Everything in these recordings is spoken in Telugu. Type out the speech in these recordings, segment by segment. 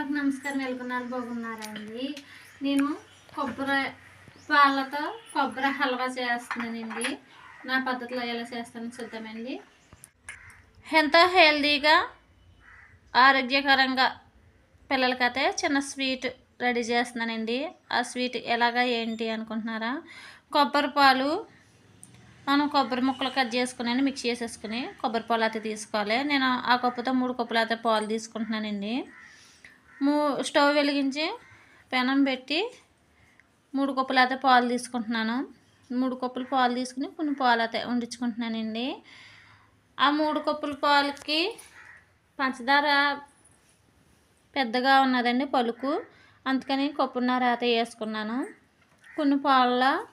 అందరికి నమస్కారం వెళ్తున్నారు బాగున్నారండి నేను కొబ్బరి పాలతో కొబ్బరి హల్వా చేస్తున్నానండి. నా పద్ధతిలో ఎలా చేస్తానో చూద్దామండి. ఎంతో హెల్తీగా ఆరోగ్యకరంగా పిల్లలకైతే చిన్న స్వీట్ రెడీ చేస్తున్నానండి. ఆ స్వీట్ ఎలాగా ఏంటి అనుకుంటున్నారా? కొబ్బరి పాలు మనం కొబ్బరి ముక్కలు కట్ చేసుకుని మిక్స్ చేసేసుకుని కొబ్బరి పాలు అయితే తీసుకోవాలి. నేను ఆ కప్పుతో మూడు కప్పులు అయితే పాలు తీసుకుంటున్నానండి. మూ స్టవ్ వెలిగించి పెనం పెట్టి మూడు కప్పులు అయితే పాలు తీసుకుంటున్నాను. మూడు కప్పులు పాలు తీసుకుని కొన్ని పాలు అయితే వండించుకుంటున్నానండి. ఆ మూడు కప్పుల పాలకి పంచదార పెద్దగా ఉన్నదండి పలుకు. అందుకని కప్పున్నర అయితే వేసుకున్నాను. కొన్ని పాల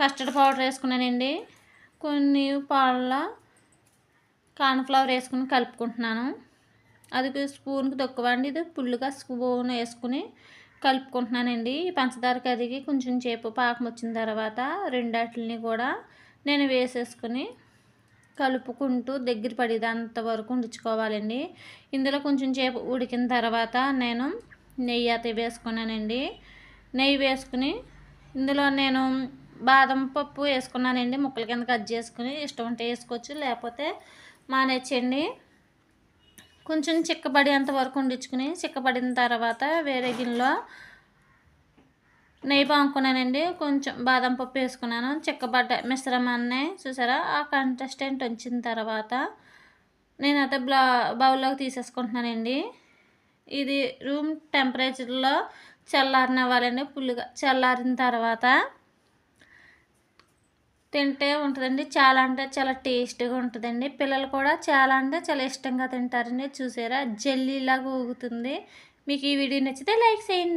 కస్టర్డ్ పౌడర్ వేసుకున్నానండి. కొన్ని పాల కార్న్ఫ్లవర్ వేసుకుని కలుపుకుంటున్నాను. అది స్పూన్కి తక్కువ అండి. ఇది పుల్లుగా స్పూన్ వేసుకుని కలుపుకుంటున్నానండి. పంచదార కరిగి కొంచెం చేపు పాకం వచ్చిన తర్వాత రెండాటిని కూడా నేను వేసేసుకుని కలుపుకుంటూ దగ్గర పడేదంత వరకు ఉంచుకోవాలండి. ఇందులో కొంచెం చేపు ఉడికిన తర్వాత నేను నెయ్యి అయితే వేసుకున్నానండి. నెయ్యి వేసుకుని ఇందులో నేను బాదం పప్పు వేసుకున్నానండి. ముక్కల కింద కట్ చేసుకుని ఇష్టం ఉంటే వేసుకోవచ్చు. లేకపోతే మానేచ్చండి కొంచెం చిక్కబడేంత వరకు వండించుకుని చిక్కబడిన తర్వాత వేరే గిన్నెలో నెయ్యి పాముకున్నానండి. కొంచెం బాదం పప్పు వేసుకున్నాను. చిక్కబడ్డ మిశ్రమాన్ని చూసారా? ఆ కంటెస్టెంట్ వచ్చిన తర్వాత నేనైతే బ్లా బౌల్లోకి తీసేసుకుంటున్నానండి. ఇది రూమ్ టెంపరేచర్లో చల్లారనివ్వాలండి ఫుల్గా చల్లారిన తర్వాత తింటే ఉంటుందండి చాలా అంటే చాలా టేస్ట్గా ఉంటుందండి. పిల్లలు కూడా చాలా అంటే చాలా ఇష్టంగా తింటారండి. చూసారా? జెల్లీలాగా ఊగుతుంది. మీకు ఈ వీడియో నచ్చితే లైక్ చేయండి.